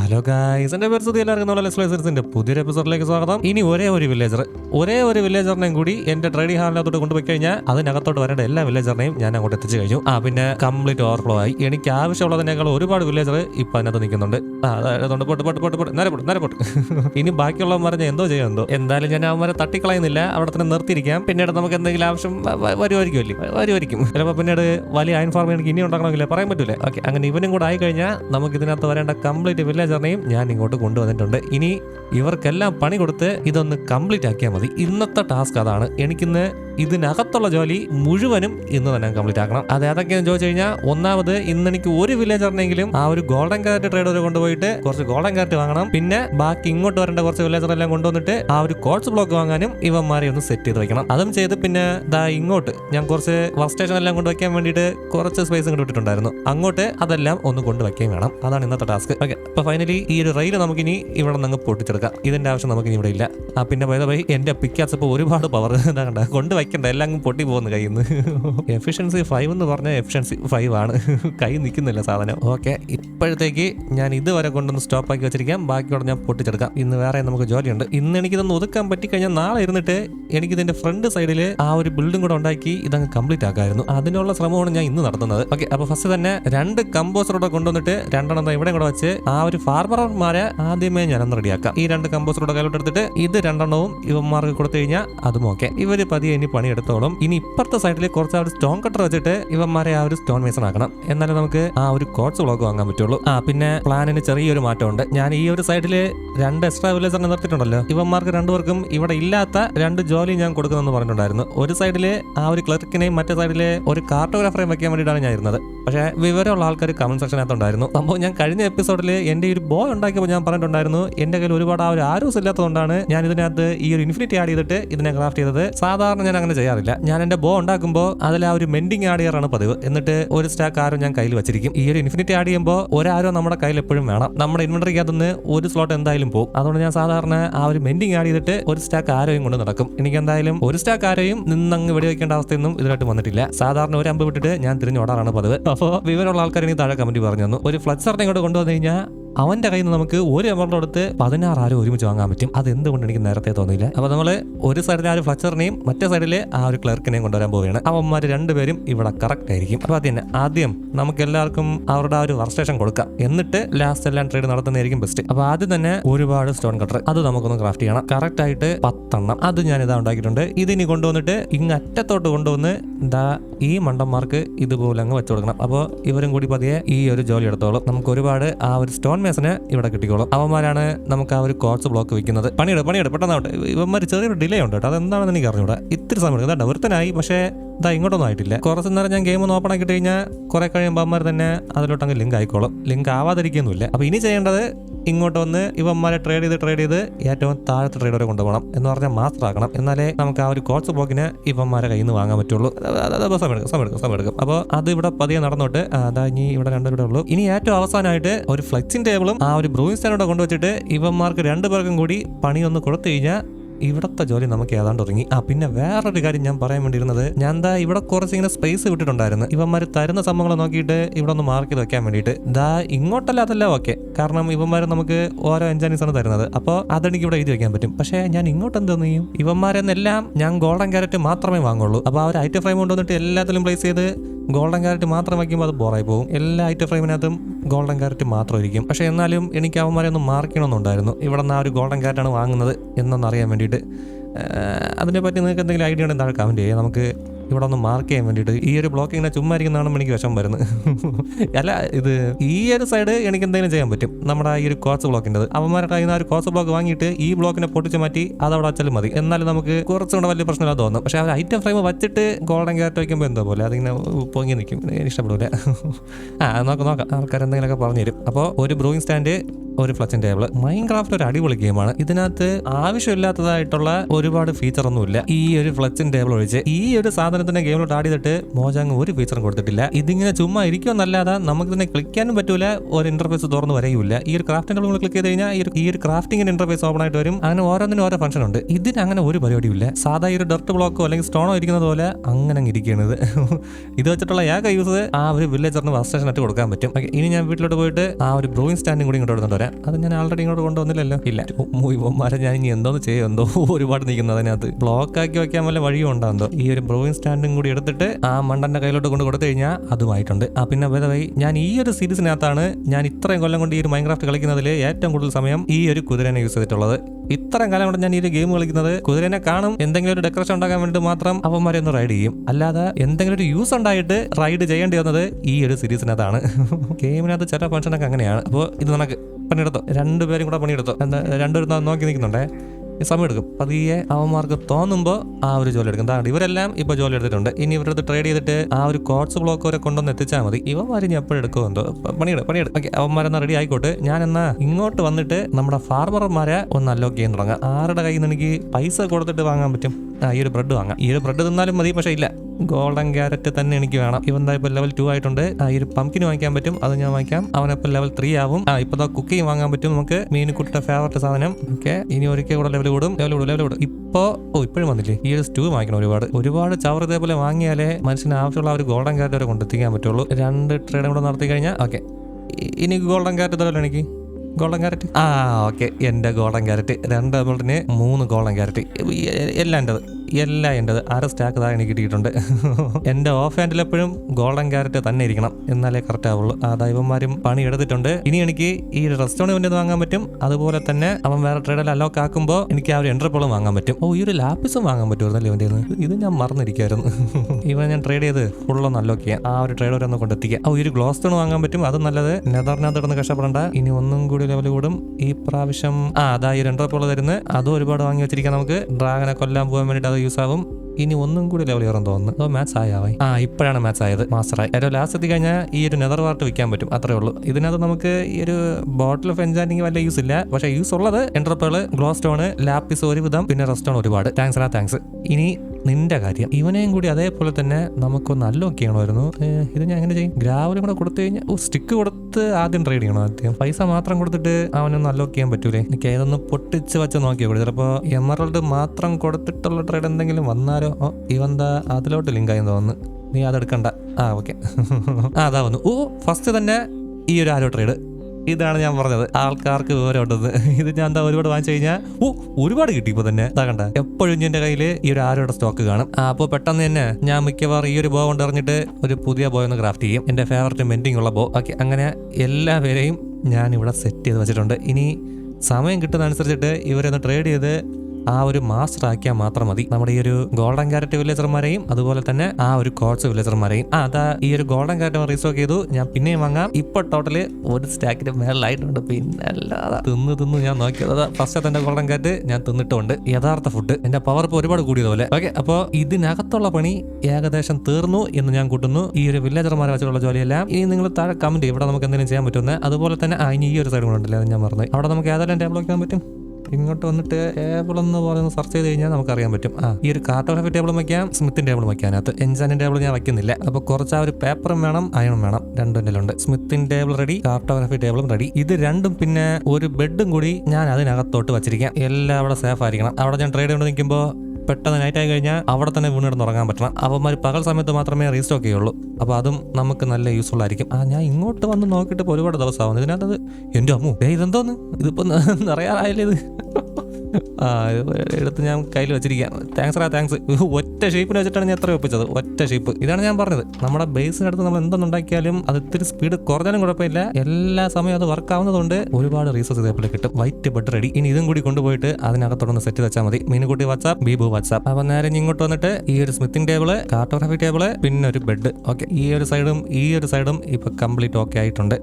Hello guys എന്റെ പേര് സുധി. എല്ലാവർക്കും നമ്മുടെ പുതിയൊരു എപ്പിസോഡിലേക്ക് സ്വാഗതം. ഇനി ഒരേ ഒരു വില്ലേജർ ഒരേ ഒരു വില്ലേജറിനെയും കൂടി എന്റെ ട്രേഡിംഗ് ഹാളിനകത്തോട്ട് കൊണ്ടുപോയി കഴിഞ്ഞാൽ അതിനകത്തോട്ട് വരേണ്ട എല്ലാ വില്ലേജറിനെയും ഞാൻ അങ്ങോട്ട് എത്തിച്ചു കഴിഞ്ഞു. ആ പിന്നെ കംപ്ലീറ്റ് ഓവർഫ്ലോ ആയി. എനിക്ക് ആവശ്യമുള്ളതിനേക്കാൾ ഒരുപാട് വില്ലേജർ ഇപ്പൊ അതിനകത്ത് നിൽക്കുന്നുണ്ട്. അതായത് പൊട്ട് പൊട്ട് പൊട്ട് പൊട്ട്. നേരെ പൊട്ട് നേരെ പൊട്ട്. ഇനി ബാക്കിയുള്ളവൻ പറഞ്ഞ എന്തോ ചെയ്യുന്നുണ്ടോ എന്തായാലും ഞാൻ അവന്മാരെ തട്ടിക്കളയുന്നില്ല. അവിടെ തന്നെ നിർത്തിയിരിക്കാം. പിന്നീട് നമുക്ക് എന്തെങ്കിലും ആവശ്യം വ- വ- വരുമായിരിക്കും ചിലപ്പോൾ പിന്നീട് വലിയ അയൺ ഫാർം എനിക്ക് ഇനി ഉണ്ടാക്കണമെങ്കിലേ പറയാൻ പറ്റൂലേ? ഓക്കെ അങ്ങനെ ഇവനും കൂടെ ആയി കഴിഞ്ഞാൽ നമുക്ക് ഇതിനകത്ത് വരേണ്ട കംപ്ലീറ്റ് വില്ലേജറിനെയും ഞാൻ ഇങ്ങോട്ട് കൊണ്ടുവന്നിട്ടുണ്ട്. ഇനി ഇവർക്കെല്ലാം പണി കൊടുത്ത് ഇതൊന്ന് കംപ്ലീറ്റ് ആക്കിയാൽ മതി. ഇന്നത്തെ ടാസ്ക് അതാണ്. എനിക്കിന്ന് ഇതിനകത്തുള്ള ജോലി മുഴുവനും ഇന്ന് തന്നെ കംപ്ലീറ്റ് ആക്കണം. അത് ഏതൊക്കെയാണെന്ന് ചോദിച്ചു കഴിഞ്ഞാൽ ഒന്നാമത് ഇന്ന് എനിക്ക് ഒരു വില്ലേജറിനെങ്കിലും ആ ഒരു ഗോൾഡൻ കാരറ്റ് ട്രേഡർ കൊണ്ടുപോയിട്ട് കുറച്ച് ഗോൾഡൻ കാരറ്റ് വാങ്ങണം. പിന്നെ ബാക്കി ഇങ്ങോട്ട് വരേണ്ട കുറച്ച് വില്ലേജർ എല്ലാം കൊണ്ടുവന്നിട്ട് ആ ഒരു കോട്സ് ബ്ലോക്ക് വാങ്ങാനും ഇവന്മാരെ ഒന്ന് സെറ്റ് ചെയ്ത് വെക്കണം. അതും ചെയ്ത് പിന്നെ ദാ ഇങ്ങോട്ട് ഞാൻ കുറച്ച് വർക്ക് സ്റ്റേഷൻ എല്ലാം കൊണ്ട് വെക്കാൻ വേണ്ടിയിട്ട് കുറച്ച് സ്പേസ് ഇങ്ങോട്ട് വിട്ടിട്ടുണ്ടായിരുന്നു. അങ്ങോട്ട് അതെല്ലാം ഒന്ന് കൊണ്ടുവയ്ക്കുകയും വേണം. അതാണ് ഇന്നത്തെ ടാസ്ക് ഓക്കെ അപ്പൊ ഫൈനലി ഈ ഒരു റെയിൽ നമുക്കിനി ഇവിടെ നിന്ന് പൊട്ടിച്ചെടുക്കാം ഇതിന്റെ ആവശ്യം നമുക്കിനി ഇവിടെ ഇല്ല. ആ പിന്നെ പോയത് പോയി എന്റെ പിക്കാസ് ഇപ്പോൾ ഒരുപാട് പവർ എന്താ കണ്ട? കൊണ്ട് വയ്ക്കണ്ട. എല്ലാം പൊട്ടി പോകുന്നു കയ്യിൽ നിന്ന് എഫിഷ്യൻസി ഫൈവ് എന്ന് പറഞ്ഞാൽ എഫിഷ്യൻസി ഫൈവ് ആണ്. കൈ നിൽക്കുന്നില്ല സാധനം. ഓക്കെ ഇപ്പോഴത്തേക്ക് ഞാൻ ഇതുവരെ കൊണ്ടൊന്ന് സ്റ്റോപ്പ് ആക്കി വെച്ചിരിക്കാം. ബാക്കിയോടെ ഞാൻ പൊട്ടിച്ചെടുക്കാം. ഇന്ന് വേറെ നമുക്ക് ജോലിയുണ്ട്. ഇന്ന് എനിക്കിതൊന്ന് ഒതുക്കാൻ പറ്റിക്കഴിഞ്ഞാൽ നാളെ ഇരുന്നിട്ട് എനിക്ക് ഇതിന്റെ ഫ്രണ്ട് സൈഡിൽ ആ ഒരു ബിൽഡിംഗ് കൂടെ ഉണ്ടാക്കി ഇതങ്ങ് കംപ്ലീറ്റ് ആക്കായിരുന്നു. അതിനുള്ള ശ്രമമാണ് ഞാൻ ഇന്ന് നടത്തുന്നത്. ഓക്കെ അപ്പോൾ ഫസ്റ്റ് തന്നെ രണ്ട് കമ്പോസറോടെ കൊണ്ടുവന്നിട്ട് രണ്ടെണ്ണം ഇവിടെ കൂടെ വെച്ച് ആ ഒരു ഫാർമർമാരെ ആദ്യമേ ഞാനൊന്ന് റെഡിയാക്കാം. ഈ രണ്ട് കമ്പോസറുടെ കയ്യിലോട്ട് എടുത്തിട്ട് ഇത് രണ്ടെണ്ണവും ഇവന്മാർക്ക് കൊടുത്തു കഴിഞ്ഞാൽ അതും ഓക്കെ. ഇവർ പതിയെ ഇനി പണിയെടുത്തോളും ഇനി ഇപ്പുറത്തെ സൈഡിൽ കുറച്ച് ആ ഒരു സ്റ്റോൺ കട്ടർ വെച്ചിട്ട് ഇവന്മാരെ ആ ഒരു സ്റ്റോൺ മേസൺ ആക്കണം. എന്നാലേ നമുക്ക് ആ ഒരു കോട്സ് ബ്ലോക്ക് വാങ്ങാൻ പറ്റുള്ളൂ. ആ പിന്നെ പ്ലാനിന് ചെറിയൊരു മാറ്റമുണ്ട്. ഞാൻ ഈ ഒരു സൈഡിൽ രണ്ട് എക്സ്ട്രാ വില്ലേജറിനെ നിർത്തിയിട്ടുണ്ടല്ലോ. ഇവന്മാർക്ക് രണ്ടുപേർക്കും ഇവിടെ ഇല്ലാത്ത രണ്ട് ജോലി ഞാൻ കൊടുക്കുന്നെന്ന് പറഞ്ഞിട്ടുണ്ടായിരുന്നു. ഒരു സൈഡിൽ ആ ഒരു ക്ലർക്കിനെയും മറ്റേ സൈഡിൽ ഒരു കാർട്ടോഗ്രാഫറെയും വെക്കാൻ വേണ്ടിയിട്ടാണ് ഞാൻ ഇരുന്നത്. പക്ഷേ വിവരമുള്ള ആൾക്കാർ കമന്റ് സെക്ഷനകത്തുണ്ടായിരുന്നു സംഭവം ഞാൻ കഴിഞ്ഞ എപ്പിസോഡിൽ എന്റെ ഈ ഒരു ബോ ഉണ്ടാക്കിയപ്പോൾ ഞാൻ പറഞ്ഞിട്ടുണ്ടായിരുന്നു എന്റെ കയ്യിൽ ഒരുപാട് ആ ഒരു ആരോസ് ഇല്ലാത്തതുകൊണ്ടാണ് ഞാൻ ഇതിനകത്ത് ഈ ഒരു ഇൻഫിനിറ്റി ആഡ് ചെയ്തിട്ട് ഇതിനെ ക്രാഫ്റ്റ് ചെയ്തത്. സാധാരണ ഞാൻ അങ്ങനെ ചെയ്യാറില്ല. ഞാൻ എന്റെ ബോ ഉണ്ടാക്കുമ്പോൾ അതിൽ ആ ഒരു മെൻഡിങ് ആഡ് ചെയ്യാറാണ് പതിവ്. എന്നിട്ട് ഒരു സ്റ്റാക്ക് ആരോ ഞാൻ കയ്യിൽ വെച്ചിരിക്കും. ഈ ഒരു ഇൻഫിനിറ്റി ആഡ് ചെയ്യുമ്പോൾ ഒരാരോ നമ്മുടെ കയ്യിൽ എപ്പോഴും വേണം. നമ്മുടെ ഇൻവെന്ററിക്കകത്ത് നിന്ന് ഒരു സ്ലോട്ട് എന്തായാലും പോകും അതുകൊണ്ട് ഞാൻ സാധാരണ ആ ഒരു മെൻഡിങ് ആഡ് ചെയ്തിട്ട് ഒരു സ്റ്റാക്ക് ആരോയും കൊണ്ട് നടക്കും. എനിക്ക് എന്തായാലും ഒരു സ്റ്റാക്ക് ആരോയും നിന്നങ്ങ് വെടിവെക്കേണ്ട അവസ്ഥയൊന്നും ഇതിലായിട്ട് വന്നിട്ടില്ല. സാധാരണ ഒരു അമ്പ് വിട്ടിട്ട് ഞാൻ തിരിഞ്ഞോടാറാണ് പതിവ്. അപ്പോൾ വിവരമുള്ള ആൾക്കാർ എനിക്ക് താഴെ കമന്റ് പറഞ്ഞു ഒരു ഫ്ലക്സറിനെ ഇങ്ങോട്ട് കൊണ്ടുവന്നു കഴിഞ്ഞാൽ അവന്റെ കയ്യിൽ നിന്ന് നമുക്ക് ഒരു എമൗണ്ട് കൊടുത്ത് ആരും ഒരുമിച്ച് വാങ്ങാൻ പറ്റും. അത് എന്തുകൊണ്ട് എനിക്ക് നേരത്തെ തോന്നിയില്ല? അപ്പൊ നമ്മൾ ഒരു സൈഡിലെ ആ ഒരു ഫ്ലക്ചറിനെയും മറ്റേ സൈഡിലെ ആ ഒരു ക്ലർക്കിനെയും കൊണ്ടുവരാൻ പോവുകയാണ്. അവന്മാർ രണ്ടുപേരും ഇവിടെ കറക്റ്റ് ആയിരിക്കും. അപ്പൊ തന്നെ. ആദ്യം നമുക്ക് എല്ലാവർക്കും അവരുടെ ആ ഒരു വർസ്റ്റേഷൻ കൊടുക്കാം. എന്നിട്ട് ലാസ്റ്റ് എല്ലാം ട്രേഡ് നടത്തുന്നതായിരിക്കും ബെസ്റ്റ് അപ്പൊ ആദ്യം തന്നെ ഒരുപാട് സ്റ്റോൺ കട്ടർ അത് നമുക്കൊന്ന് ക്രാഫ്റ്റ് ചെയ്യണം. കറക്റ്റ് ആയിട്ട് പത്തെണ്ണം. അത് ഞാൻ ഇതാ ഉണ്ടാക്കിയിട്ടുണ്ട്. ഇതിനി കൊണ്ടുവന്നിട്ട് ഇങ്ങ് അറ്റത്തോട്ട് കൊണ്ടുവന്ന് ദാ ഈ മണ്ടന്മാർക്ക് ഇതുപോലെ അങ്ങ് വെച്ചു കൊടുക്കണം. അപ്പോൾ ഇവരും കൂടി പതിയെ ഈ ഒരു ജോലി എടുത്തോളും. നമുക്ക് ഒരുപാട് ആ ഒരു സ്റ്റോൺ മേസന് ഇവിടെ കിട്ടിക്കോളും. അവന്മാരാണ് നമുക്ക് ആ ഒരു കോട്സ് ബ്ലോക്ക് വെക്കുന്നത്. പണിയെടു പണിയെടു പെട്ടെന്നാവട്ടെ ഇവന്മാർ ചെറിയൊരു ഡിലേ ഉണ്ട് കേട്ടോ. അതെന്താണെന്ന് എനിക്ക് അറിഞ്ഞൂടെ ഇത്തിരി സമയം കേട്ടോ ഒരുത്തനായി പക്ഷേ ഇതാ ഇങ്ങോട്ടൊന്നും ആയിട്ടില്ല. കുറച്ച് നേരം ഞാൻ ഗെയിം ഒന്ന് ഓപ്പൺ ആക്കി കഴിഞ്ഞാൽ കുറെ കഴിയുമ്പോൾ അവന്മാർ തന്നെ അതിലോട്ടങ്ങ് ലിങ്ക് ആയിക്കോളും. ലിങ്ക് ആവാതിരിക്കുന്നില്ല അപ്പോൾ ഇനി ചെയ്യേണ്ടത് ഇങ്ങോട്ട് വന്ന് ഇവന്മാരെ ട്രേഡ് ചെയ്ത് ട്രേഡ് ചെയ്ത് ഏറ്റവും താഴത്തെ ട്രേഡ് വരെ കൊണ്ടുപോകണം എന്ന് പറഞ്ഞാൽ ആക്കണം എന്നാലേ നമുക്ക് ആ ഒരു കോച്ച് ബ്ലോക്കിന് ഇവന്മാരെ കയ്യിൽ നിന്ന് വാങ്ങാൻ പറ്റുള്ളൂ. സമയം എടുക്കും സമയം എടുക്കും അപ്പോൾ അത് ഇവിടെ പതിയെ നടന്നോട്ട് അതാ ഇനി ഇവിടെ രണ്ടുപേരുടെ ഉള്ളൂ. ഇനി ഏറ്റവും അവസാനമായിട്ട് ഒരു ഫ്ലെക്സിംഗ് ടേബിളും ആ ഒരു ബ്രൂയിങ് സ്റ്റാൻഡോടെ കൊണ്ടുവച്ചിട്ട് ഇവന്മാർക്ക് രണ്ടുപേർക്കും കൂടി പണിയൊന്ന് കൊടുത്തു കഴിഞ്ഞാൽ ഇവിടത്തെ ജോലി നമുക്ക് ഏതാണ്ട് തുടങ്ങി. ആ പിന്നെ വേറൊരു കാര്യം ഞാൻ പറയാൻ വേണ്ടിയിരുന്നത് ഞാൻ എന്താ ഇവിടെ കുറച്ച് ഇങ്ങനെ സ്പേസ് വിട്ടിട്ടുണ്ടായിരുന്നു. ഇവന്മാർ തരുന്ന സംഭവങ്ങൾ നോക്കിയിട്ട് ഇവിടെ ഒന്ന് മാർക്ക് ചെയ്ത് വെക്കാൻ വേണ്ടിയിട്ട്. ദാ ഇങ്ങോട്ടല്ല അതല്ല ഓക്കെ കാരണം ഇവന്മാർ നമുക്ക് ഓരോ എൻജാനീസാണ് തരുന്നത്. അപ്പോൾ അതെനിക്ക് ഇവിടെ എഴുതി വെക്കാൻ പറ്റും. പക്ഷേ ഞാൻ ഇങ്ങോട്ട് എന്ത് ചെയ്യും? ഇവന്മാരെന്നെല്ലാം ഞാൻ ഗോൾഡൻ ക്യാരറ്റ് മാത്രമേ വാങ്ങുള്ളൂ. അപ്പോൾ ആ ഒരു ഐറ്റം ഫ്രെയിം കൊണ്ടുവന്നിട്ട് എല്ലാത്തിലും പ്ലേസ് ചെയ്ത് ഗോൾഡൻ കാരറ്റ് മാത്രം വയ്ക്കുമ്പോൾ അത് ബോറായി പോകും. എല്ലാ ഐറ്റം ഫ്രെയിമിനകത്തും ഗോൾഡൻ കാരറ്റ് മാത്രം ഇരിക്കും പക്ഷേ എന്നാലും എനിക്ക് അവന്മാരെ ഒന്ന് മാർക്ക് ചെയ്യണമെന്നുണ്ടായിരുന്നു ഇവിടെ നിന്ന് ആ ഒരു ഗോൾഡൻ കാരറ്റാണ് വാങ്ങുന്നത് എന്നൊന്നറിയാൻ വേണ്ടിയിട്ട്. അതിനെപ്പറ്റി നിങ്ങൾക്ക് എന്തെങ്കിലും ഐഡിയ ഉണ്ടെങ്കിൽ താഴെ കമന്റ് ചെയ്യാം. നമുക്ക് ഇവിടെ ഒന്ന് മാർക്ക് ചെയ്യാൻ വേണ്ടിയിട്ട് ഈ ഒരു ബ്ലോക്ക് ഇങ്ങനെ ചുമ്മാ ഇരിക്കുന്നതാണ് എനിക്ക് വിഷം വരുന്നത് അല്ല ഇത് ഈ ഒരു സൈഡ് എനിക്ക് എന്തെങ്കിലും ചെയ്യാൻ പറ്റും. നമ്മുടെ ഈ ഒരു കോച്ച് ബ്ലോക്കിന്റെ അവന്മാരുടെ കയ്യിൽ നിന്ന് ഒരു കോച്ച് ബ്ലോക്ക് വാങ്ങിയിട്ട് ഈ ബ്ലോക്കിനെ പൊട്ടിച്ച് മാറ്റി അത് അവിടെ വച്ചാലും മതി. എന്നാലും നമുക്ക് കുറച്ചുകൂടെ വലിയ പ്രശ്നമില്ല തോന്നും പക്ഷേ ആ ഐറ്റം ഫ്രെയിം വെച്ചിട്ട് ഗോൾഡൻ ക്യാരറ്റ് വയ്ക്കുമ്പോൾ എന്തോ പോലെ അതിങ്ങനെ പൊങ്ങി നിൽക്കും. ഇഷ്ടപ്പെടില്ല ആ നോക്കാം നോക്കാം. ആൾക്കാർ എന്തെങ്കിലുമൊക്കെ പറഞ്ഞു തരും. അപ്പോൾ ഒരു ബ്രൂയിങ് സ്റ്റാൻഡ് ഒരു ഫ്ലച്ചിങ് ടേബിൾ മൈൻ ക്രാഫ്റ്റ് ഒരു അടിപൊളി ഗെയിമാണ്. ഇതിനകത്ത് ആവശ്യമില്ലാത്തതായിട്ടുള്ള ഒരുപാട് ഫീച്ചർ ഒന്നുമില്ല ഈ ഒരു ഫ്ലച്ചിങ് ടേബിൾ ഒഴിച്ച് ഈ ഒരു സാധനത്തിന്റെ ഗെയിമിലോട്ട് ആഡ് ചെയ്തിട്ട് മോജാങ് ഒരു ഫീച്ചറും കൊടുത്തിട്ടില്ല. ഇതിങ്ങനെ ചുമ്മാ ഇരിക്കുമെന്നല്ലാതെ നമുക്ക് ഇതിനെ ക്ലിക്കാനും പറ്റൂല ഒരു ഇന്റർഫേസ് തുറന്നു വരെയുമില്ല. ഈ ഒരു ക്രാഫ്റ്റ് ടേബിൾ ക്ലിക്ക് ചെയ്ത് കഴിഞ്ഞാൽ ഈ ഒരു ക്രാഫ്റ്റിംഗിന്റെ ഇന്റർഫേസ് ഓപ്പൺ ആയിട്ട് വരും. അങ്ങനെ ഓരോന്നിനും ഓരോ ഫംഗ്ഷൻ ഉണ്ട്. ഇതിന് അങ്ങനെ ഒരു പരിപാടിയില്ല സാധാ ഈ ഒരു ഡർട്ട് ബ്ലോക്കോ അല്ലെങ്കിൽ സ്റ്റോണോ ഇരിക്കുന്നത് പോലെ അങ്ങനെ അങ്ങ് ഇരിക്കുകയാണ് ഇത് വെച്ചിട്ടുള്ള ഏക യൂസ് ആ ഒരു വില്ലേജറിന് വർക്ക് സ്റ്റേഷൻ ആയിട്ട് കൊടുക്കാൻ പറ്റും. ഇനി ഞാൻ വീട്ടിലോട്ട് പോയിട്ട് ആ ഒരു ബ്രൂയിങ് സ്റ്റാൻഡിങ് കൂടി ഇങ്ങോട്ട് വരാം. അത് ഞാൻ ആൾറെഡി ഇങ്ങോട്ട് കൊണ്ടുവന്നില്ലല്ലോ? ഇല്ല. മൂവിമാരെ ഞാൻ ഇനി എന്തോന്ന് ചെയ്യും എന്തോ ഒരുപാട് നിൽക്കുന്നത് അതിനകത്ത്. ബ്ലോക്ക് ആക്കി വെക്കാൻ വല്ല വഴിയും ഉണ്ടാകുന്നോ ഈ ഒരു ബ്രോയിങ് സ്റ്റാൻഡും കൂടി എടുത്തിട്ട് ആ മണ്ടന്റെ കയ്യിലോട്ട് കൊണ്ട് കൊടുത്തു കഴിഞ്ഞാൽ അതുമായിട്ടുണ്ട്. ആ പിന്നെ വേദവായി ഞാൻ ഈ ഒരു സീരീസിനകത്താണ് ഞാൻ ഇത്രയും കൊല്ലം കൊണ്ട് ഈ ഒരു മൈൻക്രാഫ്റ്റ് കളിക്കുന്നതിൽ ഏറ്റവും കൂടുതൽ സമയം ഈ ഒരു കുതിരനെ യൂസ് ചെയ്തിട്ടുള്ളത്. ഇത്രയും കാലം കൊണ്ട് ഞാൻ ഈ ഒരു ഗെയിം കളിക്കുന്നത് കുതിരനെ കാണും എന്തെങ്കിലും ഒരു ഡെക്കറേഷൻ ഉണ്ടാക്കാൻ വേണ്ടി മാത്രം അവന്മാരെ ഒന്ന് റൈഡ് ചെയ്യും. അല്ലാതെ എന്തെങ്കിലും ഒരു യൂസ് ഉണ്ടായിട്ട് റൈഡ് ചെയ്യേണ്ടി വന്നത് ഈ ഒരു സീരീസിനകത്താണ് ഗെയിമിനകത്ത് ചില ഫങ്ഷനൊക്കെ അങ്ങനെയാണ്. അപ്പോൾ ഇത് നമുക്ക് പണിയെടുത്തോ രണ്ടുപേരും കൂടെ പണിയെടുത്തു രണ്ടുപേരും നോക്കി നിൽക്കുന്നുണ്ടേ. ഈ സമയം എടുക്കും പതിയെ അവന്മാർക്ക് തോന്നുമ്പോൾ ആ ഒരു ജോലി എടുക്കും. എന്താണ് ഇവരെല്ലാം ഇപ്പോൾ ജോലി എടുത്തിട്ടുണ്ട്. ഇനി ഇവരുടെ ട്രേഡ് ചെയ്തിട്ട് ആ ഒരു കോട്സ് ബ്ലോക്ക് വരെ കൊണ്ടുവന്ന് എത്തിച്ചാൽ മതി. ഇവന്മാർ ഞാൻ എപ്പോഴും എടുക്കുമോ എന്തോ? പ- പണിയെടു പണിയെടു. ഓക്കെ അവന്മാരെന്നാ റെഡി ആയിക്കോട്ടെ. ഞാൻ എന്നാ ഇങ്ങോട്ട് വന്നിട്ട് നമ്മുടെ ഫാർമർമാരെ ഒന്ന് അലോക്ക് ചെയ്യാൻ തുടങ്ങാം. ആരുടെ കയ്യിൽ നിന്ന് എനിക്ക് പൈസ കൊടുത്തിട്ട് വാങ്ങാൻ പറ്റും? ആ ഈ ഒരു ബ്രെഡ് വാങ്ങാം. ഈ ഒരു ബ്രെഡ് തിന്നാലും മതി പക്ഷേ ഇല്ല. ഗോൾഡൻ ക്യാരറ്റ് തന്നെ എനിക്ക് വേണം. ഇവൻ ദാ ലെവൽ ടു ആയിട്ടുണ്ട്. ആ ഒരു പംകിന് വാങ്ങിക്കാൻ പറ്റും. അത് ഞാൻ വാങ്ങിക്കാം. അവനപ്പോൾ ലെവൽ ത്രീ ആവും. ആ ഇപ്പോൾ കുക്കിങ് വാങ്ങാൻ പറ്റും നമുക്ക്. മീനുക്കുട്ടിയുടെ ഫേവററ്റ് സാധനം. ഓക്കെ ഇനി ഒരിക്കൽ കൂടെ ലെവൽ കൂടും. ലെവൽ കൂടും ലെവൽ കൂടും. ഇപ്പോൾ ഓ ഇപ്പോഴും വന്നില്ലേ? ഈ ഒരു സ്റ്റൂ വാങ്ങിക്കണം ഒരുപാട്. ഒരുപാട് ചവർ ഇതേപോലെ വാങ്ങിയാലേ മനുഷ്യന് ആവശ്യമുള്ള ഒരു ഗോൾഡൻ ക്യാരറ്റ് വരെ കൊണ്ടെത്തിക്കാൻ പറ്റുള്ളൂ. രണ്ട് ട്രേഡും കൂടെ നടത്തി കഴിഞ്ഞാൽ ഓക്കെ ഇനി ഗോൾഡൻ ക്യാരറ്റ് തരല്ലോ എനിക്ക്? ഗോൾഡൻ ക്യാരറ്റ് ആ ഓക്കെ എന്റെ ഗോൾഡൻ ക്യാരറ്റ് രണ്ട് എമൗണ്ടിന് മൂന്ന് ഗോൾഡൻ ക്യാരറ്റ് എല്ലാം എന്റെത് എല്ലാം എന്റെത് അര സ്റ്റാക്ക് താഴെ എനിക്ക് കിട്ടിയിട്ടുണ്ട്. എന്റെ ഓഫ് ഹാൻഡിൽ എപ്പോഴും ഗോൾഡൻ ക്യാരറ്റ് തന്നെ ഇരിക്കണം. എന്നാലേ കറക്റ്റ് ആവുള്ളൂ. ആ ദൈവന്മാരും പണി എടുത്തിട്ടുണ്ട്. ഇനി എനിക്ക് ഈ റെസ്റ്റോറന്റ് വേണ്ടി വാങ്ങാൻ പറ്റും. അതുപോലെ തന്നെ അവൻ വേറെ ട്രേഡിൽ അലോക്ക് ആക്കുമ്പോൾ എനിക്ക് ആ ഒരു എൻട്രപ്പോളും വാങ്ങാൻ പറ്റും. ഓ ഈ ഒരു ലാപ്പിസും വാങ്ങാൻ പറ്റുമായിരുന്നല്ലേ ഇവന്റെ? ഇത് ഞാൻ മറന്നിരിക്കുമായിരുന്നു ഇവൻ ഞാൻ ട്രേഡ് ചെയ്ത് ഫുള്ളൊന്ന് അലോക്ക് ചെയ്യാം. ആ ഒരു ട്രേഡ് വരെ ഒന്ന് കൊണ്ടെത്തിക്കാം ഓ ഈ ഒരു ഗ്ലോസ് സ്റ്റോൺ വാങ്ങാൻ പറ്റും. അത് നല്ലത്. നെതറിനകത്ത് കിടന്ന് കഷ്ടപ്പെടണ്ട. ഇനി ഒന്നും കൂടി ലെവൽ കൂടും. ഈ പ്രാവശ്യം ആ അതാ ഈ രണ്ടരപ്പോൾ തരുന്നത്. അതും ഒരുപാട് വാങ്ങി വെച്ചിരിക്കാം നമുക്ക്. ഡ്രാഗനെ കൊല്ലാൻ പോകാൻ വേണ്ടിയിട്ട് അത് യൂസ് ആവും ഇനി ഒന്നും കൂടി ലെവൽ കയറാൻ തോന്നുന്നു. അപ്പോൾ മാത്സ് ആയാവേ ആ ഇപ്പോഴാണ് മാത്സ് ആയത്. മാസ്റ്ററായി ഏറ്റവും ലാസ്റ്റ് എത്തി കഴിഞ്ഞാൽ ഈ ഒരു നെതർ വാർട്ട് വിൽക്കാൻ പറ്റും. അത്രേ ഉള്ളൂ. ഇതിനകത്ത് നമുക്ക് ഈ ഒരു ബോട്ടിൽ ഓഫ് എൻജാന്റിങ് വല്ല യൂസ് ഇല്ല. പക്ഷേ യൂസ് ഉള്ളത് എൻട്രപ്പേൾ ഗ്ലോ സ്റ്റോൺ ലാപ്പിസ് ഒരുവിധം പിന്നെ റെസ്റ്റോൺ ഒരുപാട്. താങ്ക്സ് ആ താങ്ക്സ് ഇനി നിന്റെ കാര്യം. ഇവനെയും കൂടി അതേപോലെ തന്നെ നമുക്കൊന്ന് നല്ല ചെയ്യണമായിരുന്നു. ഇത് ഞാൻ എങ്ങനെ ചെയ്യും? ഗ്രാവലും കൂടെ കൊടുത്തു കഴിഞ്ഞാൽ ഓ സ്റ്റിക്ക് കൊടുത്ത് ആദ്യം ട്രേഡ് ചെയ്യണം? ആദ്യം പൈസ മാത്രം കൊടുത്തിട്ട് അവനൊന്ന് അല്ലോക്ക് ചെയ്യാൻ പറ്റൂലേ? എനിക്ക് ഏതൊന്ന് പൊട്ടിച്ച് വെച്ച് നോക്കിയോ ചിലപ്പോൾ എമറൾഡ് മാത്രം കൊടുത്തിട്ടുള്ള ട്രേഡ് എന്തെങ്കിലും വന്നാലോ ഓ ഇവന്താ അതിലോട്ട് ലിങ്ക് തോന്നുന്നു. നീ അതെടുക്കണ്ട. ആ ഓക്കെ ആ അതാ വന്നു. ഓ ഫസ്റ്റ് തന്നെ ഈ ഒരു ആരോ ട്രേഡ് ഇതാണ് ഞാൻ പറഞ്ഞത്. ആൾക്കാർക്ക് വിവരം ഉണ്ടെന്ന് ഇത് ഞാൻ എന്താ ഒരുപാട് വാങ്ങിച്ചു കഴിഞ്ഞാൽ ഓ ഒരുപാട് കിട്ടി ഇപ്പൊ തന്നെ. ഇതാ കണ്ട. എപ്പോഴും എന്റെ കയ്യിൽ ഈ ഒരു ആരോടെ സ്റ്റോക്ക് കാണും. അപ്പോ അപ്പോൾ പെട്ടെന്ന് തന്നെ ഞാൻ മിക്കവാറും ഈ ഒരു ബോ കൊണ്ട് ഒരു പുതിയ ബോ ഒന്ന് ക്രാഫ്റ്റ് ചെയ്യും. എന്റെ ഫേവററ്റ് മെന്റിംഗ് ഉള്ള ബോ ഓക്കെ അങ്ങനെ എല്ലാ പേരെയും ഞാൻ ഇവിടെ സെറ്റ് ചെയ്ത് വെച്ചിട്ടുണ്ട്. ഇനി സമയം കിട്ടുന്ന അനുസരിച്ചിട്ട് ഇവരൊന്ന് ട്രേഡ് ചെയ്ത് ആ ഒരു മാസ്റ്റർ ആക്കിയാൽ മാത്രം മതി. നമ്മുടെ ഈ ഒരു ഗോൾഡൻ കാരറ്റ് വില്ലേജർമാരെയും അതുപോലെ തന്നെ ആ ഒരു കോഡ്സ് വില്ലേജർമാരെയും ആ അതാ ഈ ഒരു ഗോൾഡൻ കാരറ്റ് റീസ്റ്റോക്ക് ചെയ്തു. ഞാൻ പിന്നെയും വാങ്ങാം. ഇപ്പൊ ടോട്ടൽ ഒരു സ്റ്റാക്കിന്റെ മേളിലായിട്ടുണ്ട് പിന്നെ അല്ലാതെ തിന്ന് തിന്ന് ഞാൻ നോക്കിയത്. ഫസ്റ്റ് തന്നെ ഗോൾഡൻ കാറ്റ് ഞാൻ തിന്നിട്ടുണ്ട്. യഥാർത്ഥ ഫുഡ് എന്റെ പവർ ഇപ്പോൾ ഒരുപാട് കൂടിയതുപോലെ. ഓക്കെ അപ്പോൾ ഇതിനകത്തുള്ള പണി ഏകദേശം തീർന്നു എന്ന് ഞാൻ കൂട്ടുന്നു. ഈ ഒരു വില്ലേജർമാരെ വെച്ചിട്ടുള്ള ജോലിയെല്ലാം ഇനി നിങ്ങൾ താഴെ കമന്റ് ഇവിടെ നമുക്ക് എന്തെങ്കിലും ചെയ്യാൻ പറ്റുന്നത് അതുപോലെ തന്നെ ആ ഇനി ഈ ഒരു സൈഡ് കൊണ്ടുണ്ടല്ലേ അത് ഞാൻ പറഞ്ഞു അവിടെ നമുക്ക് ഏതെല്ലാം ടേബിൾ വെക്കാൻ പറ്റും. ഇങ്ങോട്ട് വന്നിട്ട് ടേബിൾ എന്ന് പറയുന്നത് സെർച്ച് ചെയ്ത് കഴിഞ്ഞാൽ നമുക്ക് അറിയാൻ പറ്റും. ആ ഈ ഒരു കാർട്ടോഗ്രഫി ടേബിൾ വയ്ക്കാം സ്മിത്തിൻ ടേബിൾ അതിനകത്ത് എൻജാനിൻ ടേബിൾ ഞാൻ വയ്ക്കുന്നില്ല. അപ്പോൾ കുറച്ച് ആ ഒരു പേപ്പറും വേണം അയണും വേണം. രണ്ടും ഉണ്ട് സ്മിത്തിൻ ടേബിൾ റെഡി കാർട്ടോഗ്രഫി ടേബിളും റെഡി ഇത് രണ്ടും പിന്നെ ഒരു ബെഡും കൂടി ഞാൻ അതിനകത്തോട്ട് വച്ചിരിക്കാം. എല്ലാം അവിടെ സേഫ് ആയിരിക്കണം. അവിടെ ഞാൻ ട്രേഡ് കൊണ്ട് നിൽക്കുമ്പോൾ പെട്ടെന്ന് നൈറ്റ് ആയി കഴിഞ്ഞാൽ അവിടെ തന്നെ വീണിടന്ന് ഉറങ്ങാൻ പറ്റണം. അവന്മാർ പകൽ സമയത്ത് മാത്രമേ റീസ്റ്റോക്ക് ചെയ്യുള്ളൂ. അപ്പോൾ അതും നമുക്ക് നല്ല യൂസ്ഫുൾ ആയിരിക്കും. ആ ഞാൻ ഇങ്ങോട്ട് വന്ന് നോക്കിയിട്ട് ഒരുപാട് ദിവസമാവുന്നു ഇതിനകത്ത് എന്റെ അമ്മു ഇതെന്തോന്ന്? ഇതിപ്പോൾ നിറയാറായില്ലേ ഇത്? ആ എടുത്ത് ഞാൻ കയ്യിൽ വെച്ചിരിക്കാം താങ്ക്സ് റാ താങ്ക്സ് ഒറ്റ ഷേപ്പിന് വെച്ചിട്ടാണ് ഞാൻ എത്ര ഒപ്പിച്ചത്. ഒറ്റ ഷേപ്പ് ഇതാണ് ഞാൻ പറഞ്ഞത്. നമ്മുടെ ബേസിനടുത്ത് നമ്മൾ എന്തൊന്നുണ്ടാക്കിയാലും അത് ഇത്തിരി സ്പീഡ് കുറഞ്ഞാലും കുഴപ്പമില്ല. എല്ലാ സമയവും അത് വർക്ക് ആവുന്നതുകൊണ്ട് ഒരുപാട് റീസോഴ്സ് ഇതേപോലെ കിട്ടും. വൈറ്റ് ബട്ട് റെഡി ഇനി ഇതും കൂടി കൊണ്ടുപോയിട്ട് അതിനകത്തോടൊന്ന് സെറ്റ് വെച്ചാൽ മതി. മീനുകുട്ടി വാട്സാപ്പ് ബീബു വാട്സാപ്പ്. അപ്പൊ നേരെ ഇങ്ങോട്ട് വന്നിട്ട് ഈ ഒരു സ്മിത്തിങ് ടേബിൾ കാർട്ടോഗ്രാഫി ടേബിൾ പിന്നെ ഒരു ബെഡ് ഓക്കെ ഈ ഒരു സൈഡും ഈ ഒരു സൈഡും ഇപ്പൊ കംപ്ലീറ്റ് ഓക്കെ ആയിട്ടുണ്ട്.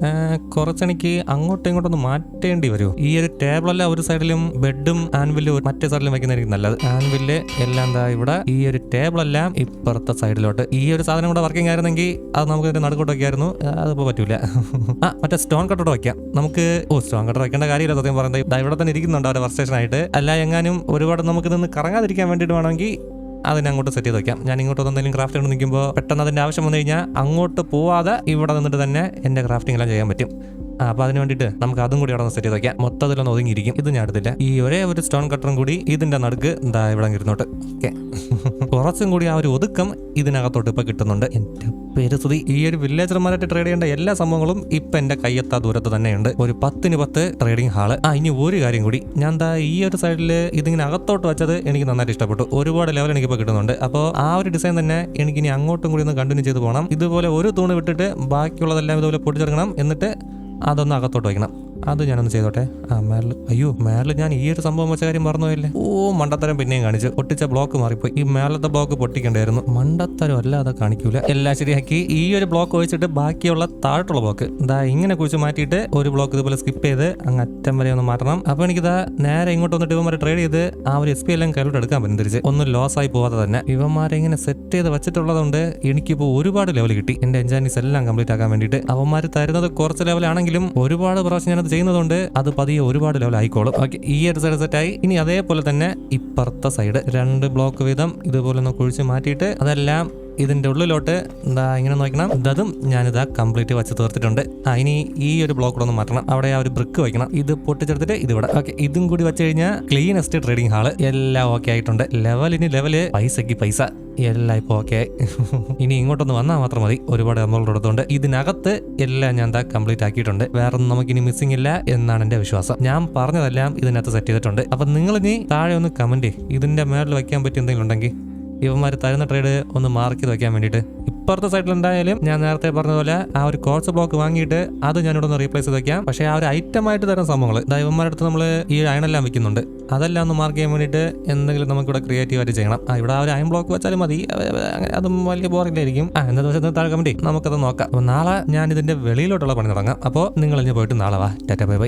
കുറച്ചെനിക്ക് അങ്ങോട്ടും ഇങ്ങോട്ടൊന്ന് മാറ്റേണ്ടി വരുമോ ഈ ഒരു ടേബിളല്ല ഒരു സൈഡിലും ബെഡും ആൻവില്ലും മറ്റേ സൈഡിലും വെക്കുന്നതായിരിക്കും നല്ലത്. ആൻവിൽ എല്ലാം എന്താ ഇവിടെ ഈ ഒരു ടേബിൾ എല്ലാം ഇപ്പുറത്തെ സൈഡിലോട്ട് ഈ ഒരു സാധനം കൂടെ വർക്കിംഗ് ആയിരുന്നെങ്കിൽ അത് നമുക്ക് നടുക്കോട്ട് വയ്ക്കായിരുന്നു അതിപ്പോ പറ്റൂല. ആ മറ്റേ സ്റ്റോൺ കട്ടോട്ട് വെക്കാം. നമുക്ക് ഓ സ്റ്റോൺ കട്ടർ വെക്കേണ്ട കാര്യമില്ല. സത്യം പറയുന്നത് ഇവിടെ തന്നെ ഇരിക്കുന്നുണ്ട് അവരുടെ ആയിട്ട്. അല്ല എങ്ങാനും ഒരുപാട് നമുക്ക് നിന്ന് കറങ്ങാതിരിക്കാൻ വേണ്ടിയിട്ട് വേണമെങ്കിൽ അതിനെ അങ്ങോട്ട് സെറ്റ് ചെയ്ത് വെക്കാം. ഞാൻ ഇങ്ങോട്ട് എന്തെങ്കിലും ക്രാഫ്റ്റ് കൊണ്ട് നിൽക്കുമ്പോൾ പെട്ടെന്ന് അതിന്റെ ആവശ്യം വന്നു കഴിഞ്ഞാൽ അങ്ങോട്ട് പോവാതെ ഇവിടെ നിന്നിട്ട് തന്നെ എന്റെ ക്രാഫ്റ്റിംഗ് എല്ലാം ചെയ്യാൻ പറ്റും. അപ്പൊ അതിന് വേണ്ടിയിട്ട് നമുക്ക് അതും കൂടി അവിടെ സെറ്റ് ചെയ്ത് വെക്കാം. മൊത്തത്തിലൊന്ന് ഒതുങ്ങിയിരിക്കും. ഇത് ഞാൻ എടുത്തില്ല. ഈ ഒരേ ഒരു സ്റ്റോൺ കട്ടറും കൂടി ഇതിന്റെ നടുക്ക് എന്താ ഇവിടെ ഇരുന്നോട്ട്. ഓക്കെ. കുറച്ചും കൂടി ആ ഒരു ഒതുക്കം ഇതിനകത്തോട്ട് ഇപ്പൊ കിട്ടുന്നുണ്ട്. എന്റെ പേര് സ്തുതി. ഈ ഒരു വില്ലേജർമാരായിട്ട് ട്രേഡ് ചെയ്യേണ്ട എല്ലാ സംഭവങ്ങളും ഇപ്പൊ എന്റെ കയ്യെത്താ ദൂരത്ത് തന്നെയുണ്ട്. ഒരു പത്തിന് പത്ത് ട്രേഡിംഗ് ഹാൾ ആ ഇനി ഒരു കാര്യം കൂടി. ഞാൻ എന്താ ഈ ഒരു സൈഡിൽ ഇതിങ്ങനെ അകത്തോട്ട് വെച്ചത് എനിക്ക് നന്നായിട്ട് ഇഷ്ടപ്പെട്ടു. ഒരുപാട് ലെവൽ എനിക്ക് ഇപ്പൊ കിട്ടുന്നുണ്ട്. അപ്പോൾ ആ ഒരു ഡിസൈൻ തന്നെ എനിക്ക് ഇനി അങ്ങോട്ടും കൂടി ഒന്ന് കണ്ടിന്യൂ ചെയ്ത് പോകണം ഇതുപോലെ ഒരു തൂണ് വിട്ടിട്ട് ബാക്കിയുള്ളതെല്ലാം ഇതുപോലെ പൊട്ടിച്ചെടുക്കണം. എന്നിട്ട് അതൊന്ന് അകത്തോട്ട് വയ്ക്കണം. അത് ഞാനൊന്ന് ചെയ്തോട്ടെ. ആ മേളിൽ അയ്യോ മേളിൽ ഞാൻ ഈ ഒരു സംഭവം വെച്ച കാര്യം മറന്നുപോയില്ലേ? ഓ മണ്ടത്തരം പിന്നെയും കാണിച്ചു. പൊട്ടിച്ച ബ്ലോക്ക് മാറിപ്പോയി. ഈ മേളത്തെ ബ്ലോക്ക് പൊട്ടിക്കണ്ടായിരുന്നു. മണ്ടത്തരം അല്ലാതെ കാണിക്കൂല. എല്ലാം ശരിയാക്കി. ഈ ഒരു ബ്ലോക്ക് ഒഴിച്ചിട്ട് ബാക്കിയുള്ള താഴോട്ടുള്ള ബ്ലോക്ക്. ഇതാ ഇങ്ങനെ കുഴിച്ച് മാറ്റിയിട്ട് ഒരു ബ്ലോക്ക് ഇതുപോലെ സ്കിപ്പ് ചെയ്ത് അങ്ങ് അറ്റം വരെ ഒന്ന് മാറ്റണം. അപ്പോൾ എനിക്കിതാ നേരെ ഇങ്ങോട്ട് വന്നിട്ട് ഇവന്മാരെ ട്രേഡ് ചെയ്ത് ആ ഒരു എസ് പി എല്ലാം കയ്യിലോട്ട് എടുക്കാൻ പറ്റും തിരിച്ച്. ഒന്നും ലോസ് ആയി പോവാതെ തന്നെ. ഇവന്മാരെ ഇങ്ങനെ സെറ്റ് ചെയ്ത് വെച്ചിട്ടുള്ളതുകൊണ്ട് എനിക്കിപ്പോൾ ഒരുപാട് ലെവൽ കിട്ടി. എന്റെ എൻജാനീസ് എല്ലാം കംപ്ലീറ്റ് ആക്കാൻ വേണ്ടിയിട്ട്. അവന്മാർ തരുന്നത് കുറച്ച് ലെവലാണെങ്കിലും ഒരുപാട് പ്രാവശ്യം ഞാനത് ചെയ്യുന്നതുകൊണ്ട് അത് പതിയെ ഒരുപാട് ലെവൽ ആയിക്കോളും ഓക്കെ ഈ ഒരു സൈഡ് സെറ്റായി ഇനി അതേപോലെ തന്നെ ഇപ്പുറത്തെ സൈഡ് രണ്ട് ബ്ലോക്ക് വീതം ഇതുപോലെ ഒന്ന് കുഴിച്ച് മാറ്റിയിട്ട് അതെല്ലാം ഇതിന്റെ ഉള്ളിലോട്ട് എന്താ ഇങ്ങനെ നോക്കണം. ഇതും ഞാനിതാ കംപ്ലീറ്റ് വെച്ച് തീർത്തിട്ടുണ്ട്. ആ ഇനി ഈ ഒരു ബ്ലോക്ക് കൂടെ ഒന്ന് മാറ്റണം. അവിടെ ആ ഒരു ബ്രിക്ക് വയ്ക്കണം. ഇത് പൊട്ടിച്ചെടുത്തിട്ട് ഇത് ഇവിടെ. ഓക്കെ ഇതും കൂടി വെച്ച് കഴിഞ്ഞാൽ ക്ലീനസ്റ്റ് ട്രേഡിംഗ് ഹാൾ എല്ലാം ഓക്കെ ആയിട്ടുണ്ട്. ലെവൽ ഇനി ലെവൽ പൈസക്ക് പൈസ. എല്ലാം ഇപ്പോൾ ഓക്കെ ഇനി ഇങ്ങോട്ടൊന്ന് വന്നാൽ മാത്രം മതി. ഒരുപാട് എമൗണ്ട് എടുത്തുകൊണ്ട് ഇതിനകത്ത് എല്ലാം ഞാൻ എന്താ കംപ്ലീറ്റ് ആക്കിയിട്ടുണ്ട്. വേറെ ഒന്നും നമുക്ക് ഇനി മിസ്സിംഗ് ഇല്ല എന്നാണ് എന്റെ വിശ്വാസം. ഞാൻ പറഞ്ഞതെല്ലാം ഇതിനകത്ത് സെറ്റ് ചെയ്തിട്ടുണ്ട്. അപ്പം നിങ്ങൾ ഇനി താഴെ ഒന്ന് കമന്റ് ഇതിന്റെ മേളിൽ വയ്ക്കാൻ പറ്റിയ എന്തെങ്കിലും ഉണ്ടെങ്കിൽ ഇവന്മാർ തരുന്ന ട്രേഡ് ഒന്ന് മാർക്ക് ചെയ്ത് വെക്കാൻ വേണ്ടിയിട്ട്. ഇപ്പുറത്തെ സൈഡിൽ എന്തായാലും ഞാൻ നേരത്തെ പറഞ്ഞതുപോലെ ആ ഒരു കോഴ്സ് ബ്ലോക്ക് വാങ്ങിയിട്ട് അത് ഞാനിവിടെ ഒന്ന് റീപ്ലേസ് ചെയ്ത് വെക്കാം. പക്ഷേ ആ ഒരു ഐറ്റം ആയിട്ട് തരുന്ന സംഭവങ്ങൾ ദൈവന്മാരുടെ അടുത്ത് നമ്മൾ ഈ അയണെല്ലാം വെക്കുന്നുണ്ട്. അതെല്ലാം ഒന്ന് മാർക്ക് ചെയ്യാൻ വേണ്ടിയിട്ട് എന്തെങ്കിലും നമുക്കിവിടെ ക്രിയേറ്റീവ് ആയിട്ട് ചെയ്യണം. ആ ഇവിടെ ആ ഒരു അയൺ ബ്ലോക്ക് വെച്ചാലും മതി. അങ്ങനെ അതും വലിയ ബോറില്ലായിരിക്കും ആ എന്താ ദിവസം താഴെ കമന്റ് നമുക്കത് നോക്കാം. അപ്പോൾ നാളെ ഞാൻ ഇതിന്റെ വെളിയിലോട്ടുള്ള പണി തുടങ്ങാം. അപ്പോൾ നിങ്ങൾ ഇനി പോയിട്ട് നാളെ വാ. Tata bye bye.